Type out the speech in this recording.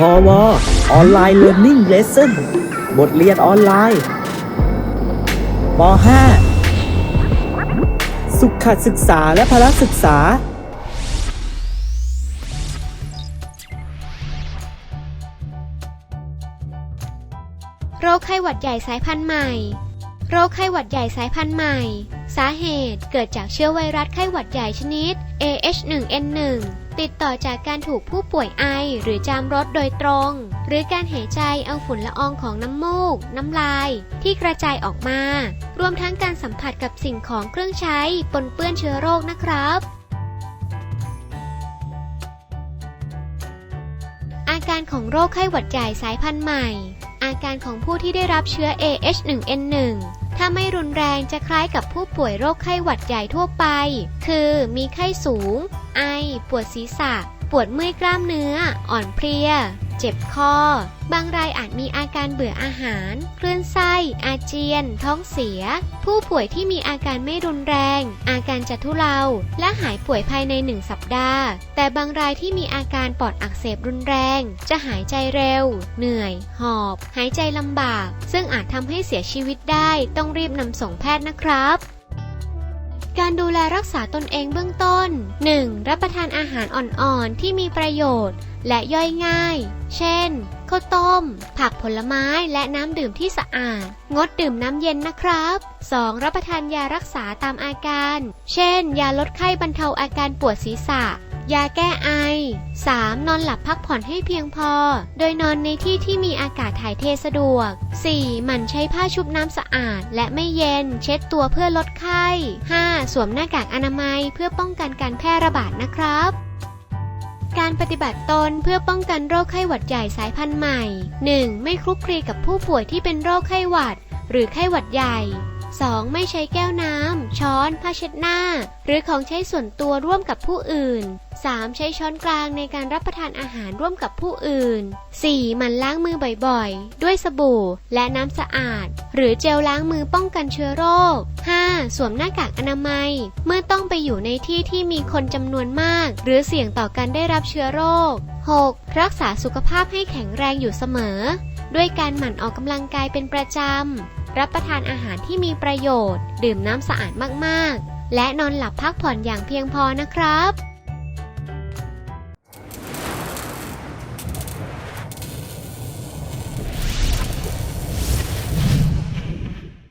พอวออนไลน์เรียน i ิ g เลส s o n บทเรียนออนไลน์ป .5 สุขศึกษาและพละศึกษา โรคไข้หวัดใหญ่สายพันธุ์ใหม่ โรคไข้หวัดใหญ่สายพันธุ์ใหม่ สาเหตุเกิดจากเชื้อไวรัสไข้หวัดใหญ่ชนิด AH1N1 ติดต่อจากการถูกผู้ป่วยไอ หรือจามรถโดยตรง หรือการหายใจเอาฝุ่นละอองของน้ำมูก น้ำลาย ที่กระจายออกมา รวมทั้งการสัมผัสกับสิ่งของเครื่องใช้ปนเปื้อนเชื้อโรคนะครับอาการของโรคไข้หวัดใหญ่สายพันธุ์ใหม่ อาการของผู้ที่ได้รับเชื้อ AH1N1 ถ้าไม่รุนแรงจะคล้ายกับผู้ป่วยโรคไข้หวัดใหญ่ทั่วไป คือมีไข้สูง ไอ ปวดศีรษะ ปวดเมื่อยกล้ามเนื้อ อ่อนเพลีย เจ็บคอ บางรายอาจมีอาการเบื่ออาหาร คลื่นไส้ อาเจียน ท้องเสีย ผู้ป่วยที่มีอาการไม่รุนแรง อาการจะทุเลา และหายป่วยภายในหนึ่งสัปดาห์ แต่บางรายที่มีอาการปอดอักเสบรุนแรง จะหายใจเร็ว เหนื่อย หอบ หายใจลำบาก ซึ่งอาจทำให้เสียชีวิตได้ ต้องรีบนำส่งแพทย์นะครับการดูแลรักษาตนเองเบื้องต้น 1. รับประทานอาหารอ่อนๆ ที่มีประโยชน์ และย่อยง่าย เช่น ข้าวต้ม ผักผลไม้และน้ำดื่มที่สะอาด งดดื่มน้ำเย็นนะครับ 2. รับประทานยารักษาตามอาการ เช่น ยาลดไข้บรรเทาอาการปวดศีรษะ ยาแก้ไอ 3. นอนหลับพักผ่อนให้เพียงพอ โดยนอนในที่ที่มีอากาศถ่ายเทสะดวก 4. หมั่นใช้ผ้าชุบน้ำสะอาด และไม่เย็น เช็ดตัวเพื่อลดไข้ 5. สวมหน้ากากอนามัยเพื่อป้องกันการแพร่ระบาดนะครับ การปฏิบัติตนเพื่อป้องกันโรคไข้หวัดใหญ่สายพันธุ์ใหม่ 1. ไม่คลุกคลีกับผู้ป่วยที่เป็นโรคไข้หวัด หรือไข้หวัดใหญ่ 2. ไม่ใช้แก้วน้ำ ช้อน ผ้าเช็ดหน้า หรือของใช้ส่วนตัวร่วมกับผู้อื่น 3. ใช้ช้อนกลางในการรับประทานอาหารร่วมกับผู้อื่น 4. หมันล้างมือบ่อยๆ ด้วยสบู่และน้ำสะอาด หรือเจลล้างมือป้องกันเชื้อโรค 5. สวมหน้ากากอนามัย เมื่อต้องไปอยู่ในที่ที่มีคนจำนวนมาก หรือเสี่ยงต่อการได้รับเชื้อโรค 6. รักษาสุขภาพให้แข็งแรงอยู่เสมอ ด้วยการหมั่นออกกำลังกายเป็นประจำ รับประทานอาหารที่มีประโยชน์ ดื่มน้ำสะอาดมากๆ และนอนหลับพักผ่อนอย่างเพียงพอนะครับ